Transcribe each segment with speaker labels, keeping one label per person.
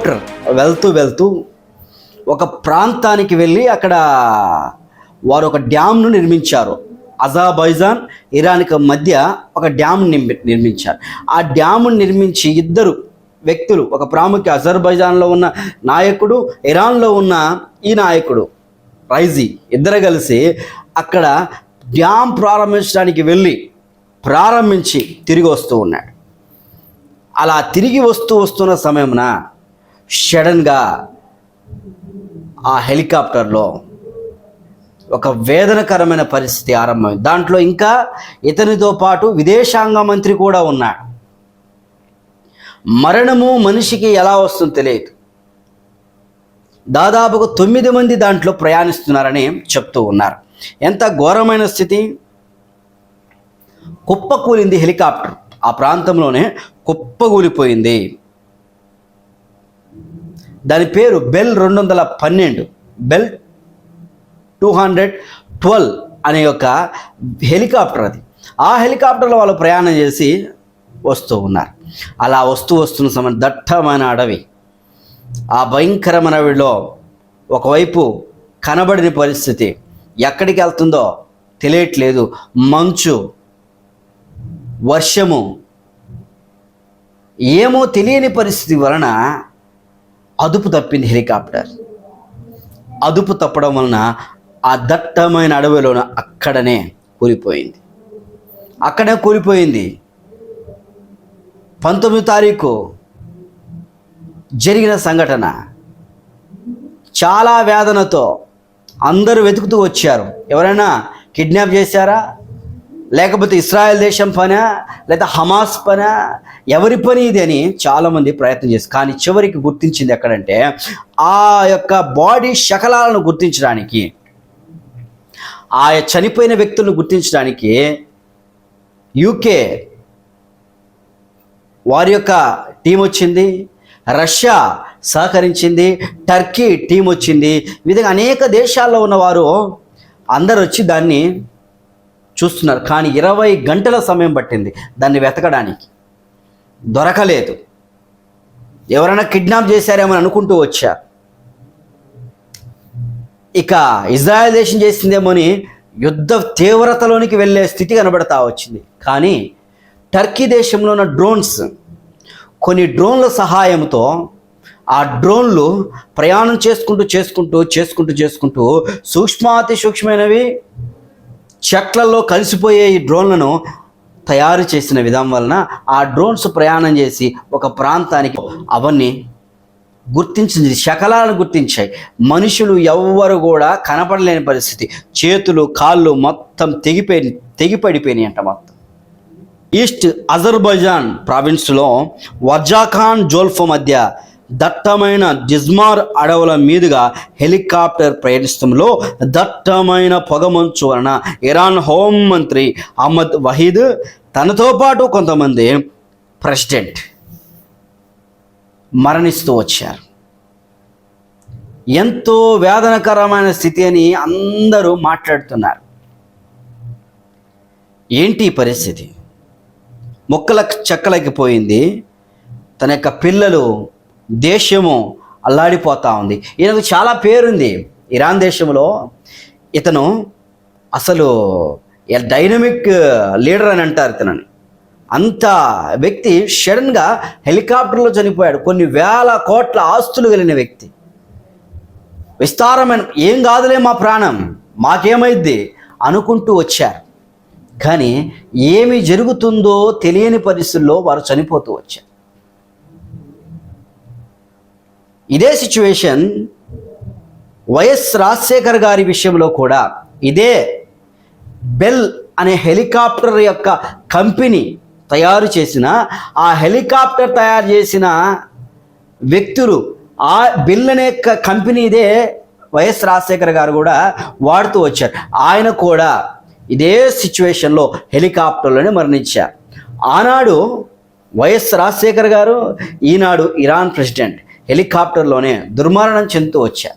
Speaker 1: Helicopter వెళ్తూ వెళ్తూ ఒక ప్రాంతానికి వెళ్ళి అక్కడ వారు ఒక డ్యామ్ను నిర్మించారు. అజాబైజాన్ ఇరాన్కి మధ్య ఒక డ్యామ్ నిర్మించారు. ఆ డ్యామ్ నిర్మించి ఇద్దరు వ్యక్తులు ఒక ప్రాముఖ్య అజర్బైజాన్లో ఉన్న నాయకుడు ఇరాన్లో ఉన్న ఈ నాయకుడు రైజీ ఇద్దరు కలిసి అక్కడ డ్యామ్ ప్రారంభించడానికి వెళ్ళి ప్రారంభించి తిరిగి వస్తూ ఉన్నాడు. అలా తిరిగి వస్తూ వస్తున్న సమయమున సడన్గా ఆ హెలికాప్టర్లో ఒక వేదనకరమైన పరిస్థితి ఆరంభమైంది. దాంట్లో ఇంకా ఇతనితో పాటు విదేశాంగ మంత్రి కూడా ఉన్నాడు. మరణము మనిషికి ఎలా వస్తుందో తెలియదు. దాదాపుగా తొమ్మిది మంది దాంట్లో ప్రయాణిస్తున్నారని చెప్తూ ఉన్నారు. ఎంత ఘోరమైన స్థితి? కుప్పకూలింది హెలికాప్టర్. ఆ ప్రాంతంలోనే కుప్పకూలిపోయింది. దాని పేరు బెల్ రెండు వందల పన్నెండు. బెల్ టూ హండ్రెడ్ ట్వెల్వ్ అనే ఒక హెలికాప్టర్ అది. ఆ హెలికాప్టర్లో వాళ్ళు ప్రయాణం చేసి వస్తూ ఉన్నారు. అలా వస్తూ వస్తున్న సమయం దట్టమైన అడవి. ఆ భయంకరమైన అడవిలో ఒకవైపు కనబడిన పరిస్థితి. ఎక్కడికి వెళ్తుందో తెలియట్లేదు. మంచు వర్షము ఏమో తెలియని పరిస్థితి వలన అదుపు తప్పింది హెలికాప్టర్. అదుపు తప్పడం వలన ఆ దట్టమైన అడవిలోన అక్కడనే కూలిపోయింది. అక్కడే కూలిపోయింది. పంతొమ్మిది తారీఖు జరిగిన సంఘటన. చాలా వేదనతో అందరూ వెతుకుతూ వచ్చారు. ఎవరైనా కిడ్నాప్ చేశారా? లేకపోతే ఇస్రాయెల్ దేశం పన? లేదా హమాస్ పన? ఎవరి పని ఇది అని చాలామంది ప్రయత్నం చేస్తారు కానీ చివరికి గుర్తించింది ఎక్కడంటే ఆ యొక్క బాడీ శకలాలను గుర్తించడానికి ఆ చనిపోయిన వ్యక్తులను గుర్తించడానికి యూకే వారి యొక్క టీం వచ్చింది రష్యా సహకరించింది టర్కీ టీం వచ్చింది. ఈ విధంగా అనేక దేశాల్లో ఉన్నవారు అందరు వచ్చి దాన్ని చూస్తున్నారు. కానీ ఇరవై గంటల సమయం పట్టింది దాన్ని వెతకడానికి. దొరకలేదు. ఎవరైనా కిడ్నాప్ చేశారేమో అని అనుకుంటూ వచ్చారు ఇక ఇజ్రాయెల్ దేశం చేసిందేమో అని యుద్ధ తీవ్రతలోనికి వెళ్ళే స్థితి కనబడతా వచ్చింది. కానీ టర్కీ దేశంలో ఉన్న డ్రోన్స్ కొన్ని డ్రోన్ల సహాయంతో ఆ డ్రోన్లు ప్రయాణం చేసుకుంటూ చేసుకుంటూ చేసుకుంటూ చేసుకుంటూ సూక్ష్మాతి సూక్ష్మమైనవి చెట్లలో కలిసిపోయే ఈ డ్రోన్లను తయారు చేసిన విధానం వలన ఆ డ్రోన్స్ ప్రయాణం చేసి ఒక ప్రాంతానికి అవన్నీ గుర్తించింది. శకలాలను గుర్తించాయి. మనుషులు ఎవ్వరు కూడా కనపడలేని పరిస్థితి. చేతులు కాళ్ళు మొత్తం తెగిపోయి తెగిపడిపోయినాయి అంట మొత్తం. ఈస్ట్ అజర్బైజాన్ ప్రావిన్స్లో వజాఖాన్ జోల్ఫో మధ్య దట్టమైన జిజ్మార్ అడవుల మీదుగా హెలికాప్టర్ ప్రయాణిస్తంలో దట్టమైన పొగమంచు వలన ఇరాన్ హోం మంత్రి అహ్మద్ వహీద్ తనతో పాటు కొంతమంది ప్రెసిడెంట్ మరణిస్తూ వచ్చారు. ఎంతో వేదనకరమైన స్థితి అని అందరూ మాట్లాడుతున్నారు. ఏంటి పరిస్థితి? మొక్కల చెక్కలకి పోయింది. తన యొక్క పిల్లలు దేశము అల్లాడిపోతూ ఉంది. ఈయనకు చాలా పేరుంది. ఇరాన్ దేశంలో ఇతను అసలు డైనమిక్ లీడర్ అని అంటారు ఇతనని. అంత వ్యక్తి సడన్గా హెలికాప్టర్లో చనిపోయాడు. కొన్ని వేల కోట్ల ఆస్తులు కలిగిన వ్యక్తి. విస్తారమైన ఏం కాదులే మా ప్రాణం మాకేమైద్ది అనుకుంటూ వచ్చారు. కానీ ఏమి జరుగుతుందో తెలియని పరిస్థితుల్లో వారు చనిపోతూ వచ్చారు. ఇదే సిచ్యువేషన్ వైఎస్ రాజశేఖర్ గారి విషయంలో కూడా ఇదే బెల్ అనే హెలికాప్టర్ యొక్క కంపెనీ తయారు చేసిన ఆ హెలికాప్టర్ తయారు చేసిన వ్యక్తులు ఆ బిల్ అనే కంపెనీ ఇదే వైఎస్ రాజశేఖర్ గారు కూడా వాడుతూ వచ్చారు. ఆయన కూడా ఇదే సిచ్యువేషన్లో హెలికాప్టర్లోనే మరణించారు. ఆనాడు వైఎస్ రాజశేఖర్ గారు ఈనాడు ఇరాన్ ప్రెసిడెంట్. హెలికాప్టర్లోనే దుర్మరణం చెందుతూ వచ్చా.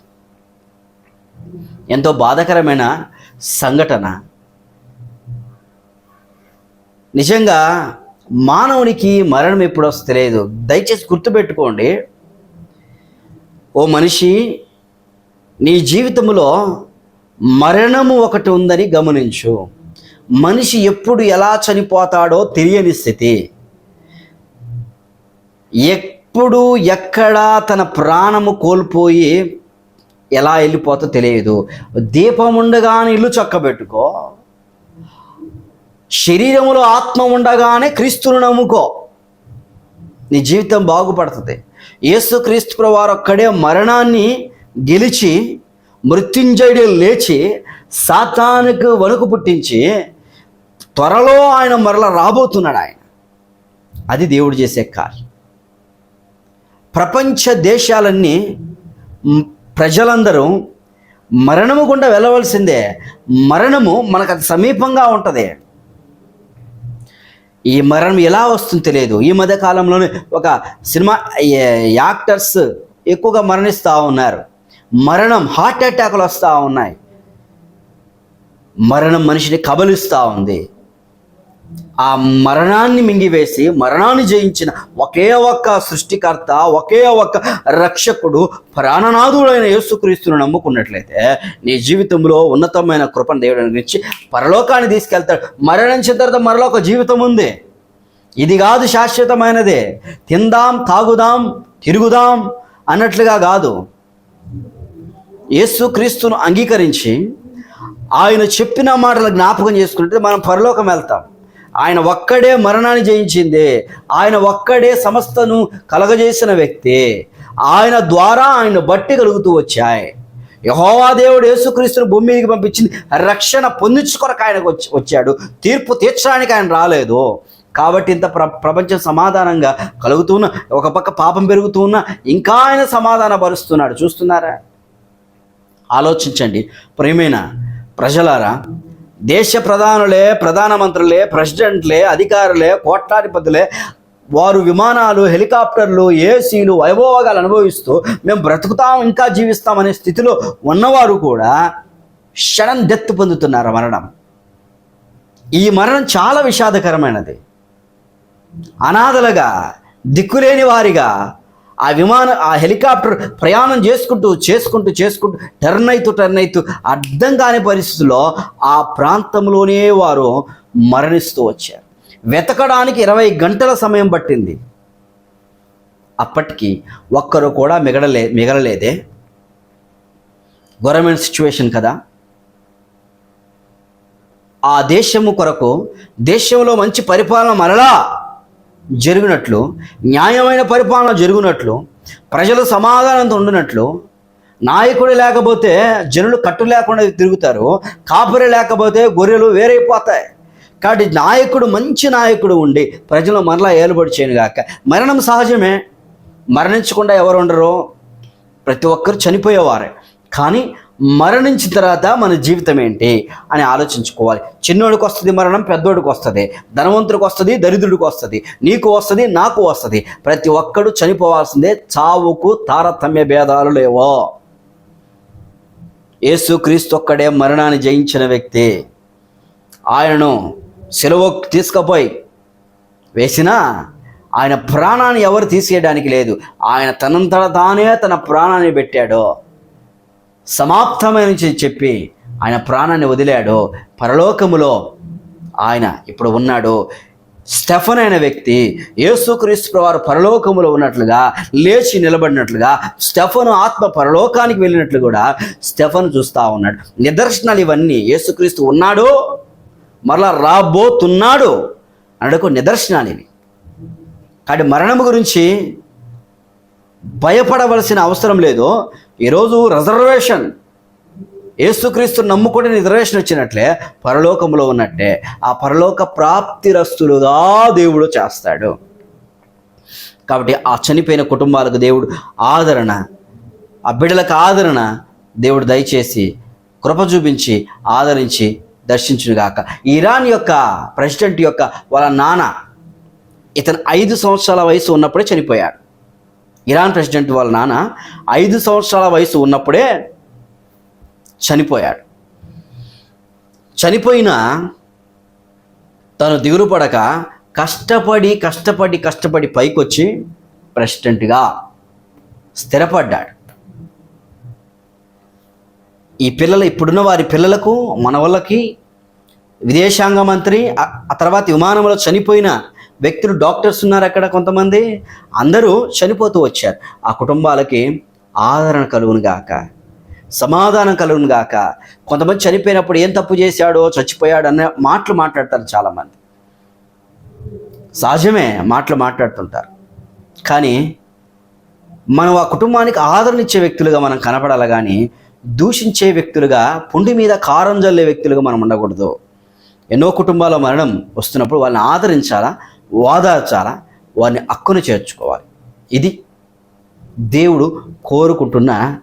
Speaker 1: ఎంతో బాధాకరమైన సంఘటన. నిజంగా మానవునికి మరణం ఎప్పుడు వస్తే తెలియదు. దయచేసి గుర్తుపెట్టుకోండి. ఓ మనిషి నీ జీవితంలో మరణము ఒకటి ఉందని గమనించు. మనిషి ఎప్పుడు ఎలా చనిపోతాడో తెలియని స్థితి. ఎప్పుడు ఎక్కడ తన ప్రాణము కోల్పోయి ఎలా వెళ్ళిపోతో తెలియదు. దీపం ఉండగానే ఇల్లు చక్కబెట్టుకో. శరీరములో ఆత్మ ఉండగానే క్రీస్తును నమ్ముకో. నీ జీవితం బాగుపడుతుంది. యేసు క్రీస్తు వారు ఒక్కడే మరణాన్ని గెలిచి మృత్యుంజయుడు లేచి సాతానికి వణుకు పుట్టించి త్వరలో ఆయన మరల రాబోతున్నాడు ఆయన. అది దేవుడు చేసే కార్యం. ప్రపంచ దేశాలన్నీ ప్రజలందరూ మరణము గుండా వెళ్ళవలసిందే. మరణము మనకు అది సమీపంగా ఉంటుంది. ఈ మరణం ఎలా వస్తుందో తెలియదు. ఈ మధ్య కాలంలోనే ఒక సినిమా యాక్టర్స్ ఎక్కువగా మరణిస్తూ ఉన్నారు. మరణం హార్ట్ అటాక్లు వస్తూ ఉన్నాయి. మరణం మనిషిని కబలిస్తూ ఉంది. ఆ మరణాన్ని మింగివేసి మరణాన్ని జయించిన ఒకే ఒక్క సృష్టికర్త ఒకే ఒక్క రక్షకుడు ప్రాణనాథుడైన యేసుక్రీస్తును నమ్ముకున్నట్లయితే నీ జీవితంలో ఉన్నతమైన కృపను దేవుడు గురించి పరలోకాన్ని తీసుకెళ్తాడు. మరణించిన తర్వాత మరలో ఒక జీవితం ఉంది. ఇది కాదు శాశ్వతమైనదే. తిందాం తాగుదాం తిరుగుదాం అన్నట్లుగా కాదు. యేసుక్రీస్తును అంగీకరించి ఆయన చెప్పిన మాటలు జ్ఞాపకం చేసుకుంటే మనం పరలోకం వెళ్తాం. ఆయన ఒక్కడే మరణాన్ని జయించింది. ఆయన ఒక్కడే సమస్తను కలగజేసిన వ్యక్తి. ఆయన ద్వారా ఆయన బట్టి కలుగుతూ వచ్చాయి. యహోవా దేవుడు యేసుక్రీస్తుని భూమి మీదకి పంపించింది. రక్షణ పొందించుకొరకు ఆయనకు వచ్చి వచ్చాడు. తీర్పు తీర్చడానికి ఆయన రాలేదు. కాబట్టి ఇంత ప్ర ప్రపంచం సమాధానంగా కలుగుతున్న ఒక పక్క పాపం పెరుగుతున్నా ఇంకా ఆయన సమాధాన పరుస్తున్నాడు. చూస్తున్నారా? ఆలోచించండి. ప్రేమైన ప్రజలారా దేశ ప్రధానులే ప్రధానమంత్రులే ప్రెసిడెంట్లే అధికారులే కోట్లాధిపతులే వారు విమానాలు హెలికాప్టర్లు ఏసీలు వైభోగాలు అనుభవిస్తూ మేము బ్రతుకుతాం ఇంకా జీవిస్తామనే స్థితిలో ఉన్నవారు కూడా క్షణం డెత్ పొందుతున్నారు మరణం. ఈ మరణం చాలా విషాదకరమైనది. అనాథలుగా దిక్కులేని వారిగా ఆ విమాన ఆ హెలికాప్టర్ ప్రయాణం చేసుకుంటూ చేసుకుంటూ చేసుకుంటూ టర్న్ అవుతూ టర్న్ అవుతూ అర్థం కాని పరిస్థితుల్లో ఆ ప్రాంతంలోనే వారు మరణిస్తూ వచ్చారు. వెతకడానికి ఇరవై గంటల సమయం పట్టింది. అప్పటికి ఒక్కరు కూడా మిగలలే మిగలలేదే. గవర్నమెంట్ సిచ్యువేషన్ కదా. ఆ దేశము కొరకు దేశంలో మంచి పరిపాలన మరలా జరిగినట్లు న్యాయమైన పరిపాలన జరుగునట్లు ప్రజలు సమాధానంతో ఉండినట్లు నాయకుడు లేకపోతే జనులు కట్టు లేకుండా తిరుగుతారు కాపురి లేకపోతే గొర్రెలు వేరైపోతాయి. కాబట్టి నాయకుడు మంచి నాయకుడు ఉండి ప్రజలు మరలా ఏలుబడి చేయను గాక. మరణం సహజమే. మరణించకుండా ఎవరు ఉండరు? ప్రతి ఒక్కరు చనిపోయేవారే. కానీ మరణించిన తర్వాత మన జీవితం ఏంటి అని ఆలోచించుకోవాలి. చిన్నోడికి వస్తుంది మరణం పెద్దోడికి వస్తుంది. ధనవంతుడికి వస్తుంది దరిద్రుడికి వస్తుంది. నీకు వస్తుంది నాకు వస్తుంది. ప్రతి ఒక్కడు చనిపోవాల్సిందే చావుకు తారతమ్య భేదాలు లేవో. యేసుక్రీస్తు ఒక్కడే మరణాన్ని జయించిన వ్యక్తి. ఆయనను సెలవు తీసుకుపోయి వేసినా ఆయన ప్రాణాన్ని ఎవరు తీసేయడానికి లేదు. ఆయన తనంతట తానే తన ప్రాణాన్ని పెట్టాడు. సమాప్తమైన చెప్పి ఆయన ప్రాణాన్ని వదిలాడు. పరలోకములో ఆయన ఇప్పుడు ఉన్నాడు. స్టెఫన్ అయిన వ్యక్తి యేసుక్రీస్తు వారు పరలోకములో ఉన్నట్లుగా లేచి నిలబడినట్లుగా స్టెఫను ఆత్మ పరలోకానికి వెళ్ళినట్లు కూడా స్టెఫన్ చూస్తూ ఉన్నాడు. నిదర్శనాలు ఇవన్నీ యేసుక్రీస్తు ఉన్నాడు మరలా రాబోతున్నాడు అనడకు నిదర్శనాలు ఇవి. కాబట్టి మరణం గురించి భయపడవలసిన అవసరం లేదు. ఈరోజు రిజర్వేషన్. ఏసుక్రీస్తు నమ్ముకుని రిజర్వేషన్ వచ్చినట్లే పరలోకంలో ఉన్నట్టే ఆ పరలోక ప్రాప్తిరస్తులుగా దేవుడు చేస్తాడు. కాబట్టి ఆ చనిపోయిన కుటుంబాలకు దేవుడు ఆదరణ ఆ బిడ్డలకు ఆదరణ దేవుడు దయచేసి కృప చూపించి ఆదరించి దర్శించునుగాక. ఇరాన్ యొక్క ప్రెసిడెంట్ యొక్క వాళ్ళ నాన్న ఇతను ఐదు సంవత్సరాల వయసు ఉన్నప్పుడే చనిపోయాడు. ఇరాన్ ప్రెసిడెంట్ వాళ్ళ నాన్న ఐదు సంవత్సరాల వయసు ఉన్నప్పుడే చనిపోయాడు. చనిపోయిన తను దిగులు పడక కష్టపడి కష్టపడి కష్టపడి పైకొచ్చి ప్రెసిడెంట్గా స్థిరపడ్డాడు. ఈ పిల్లలు ఇప్పుడున్న వారి పిల్లలకు మన వాళ్ళకి విదేశాంగ మంత్రి ఆ ఆ తర్వాత విమానంలో చనిపోయిన వ్యక్తులు డాక్టర్స్ ఉన్నారు అక్కడ కొంతమంది. అందరూ చనిపోతూ వచ్చారు. ఆ కుటుంబాలకి ఆదరణ కలుగును గాక. సమాధానం కలుగును గాక. కొంతమంది చనిపోయినప్పుడు ఏం తప్పు చేశాడో చచ్చిపోయాడు అన్న మాటలు మాట్లాడతారు చాలామంది. సహజమే మాటలు మాట్లాడుతుంటారు. కానీ మనం ఆ కుటుంబానికి ఆదరణ ఇచ్చే వ్యక్తులుగా మనం కనపడాలి కానీ దూషించే వ్యక్తులుగా పుండి మీద కారం జల్లే వ్యక్తులుగా మనం ఉండకూడదు. ఎన్నో కుటుంబాల మరణం వస్తున్నప్పుడు వాళ్ళని ఆదరించాలా? ఓదార్చాలా వారిని అక్కును చేర్చుకోవాలి. ఇది దేవుడు కోరుకుంటున్న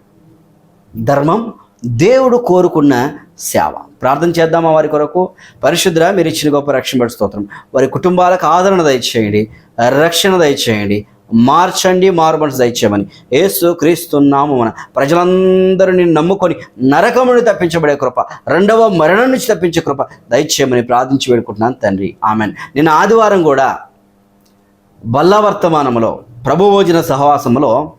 Speaker 1: ధర్మం దేవుడు కోరుకున్న సేవ. ప్రార్థన చేద్దామా వారి కొరకు? పరిశుద్ర మీరు ఇచ్చిన గొప్ప రక్షణ బట్టి స్తోత్రం. వారి కుటుంబాలకు ఆదరణ దయచేయండి రక్షణ దయచేయండి. మార్చండి మార్మల్స్ దయచేయమని. ఏసు క్రీస్తున్నాము మన ప్రజలందరూ నిన్ను నమ్ముకొని నరకముని తప్పించబడే కృప రెండవ మరణం నుంచి తప్పించే కృప దయచేయమని ప్రార్థించి వేడుకుంటున్నాను తండ్రి. ఆమెన్. నిన్న ఆదివారం కూడా బల్లవర్తమానములో ప్రభుభోజన సహవాసములో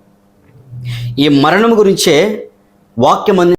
Speaker 1: ఈ మరణం గురించే వాక్యం అంది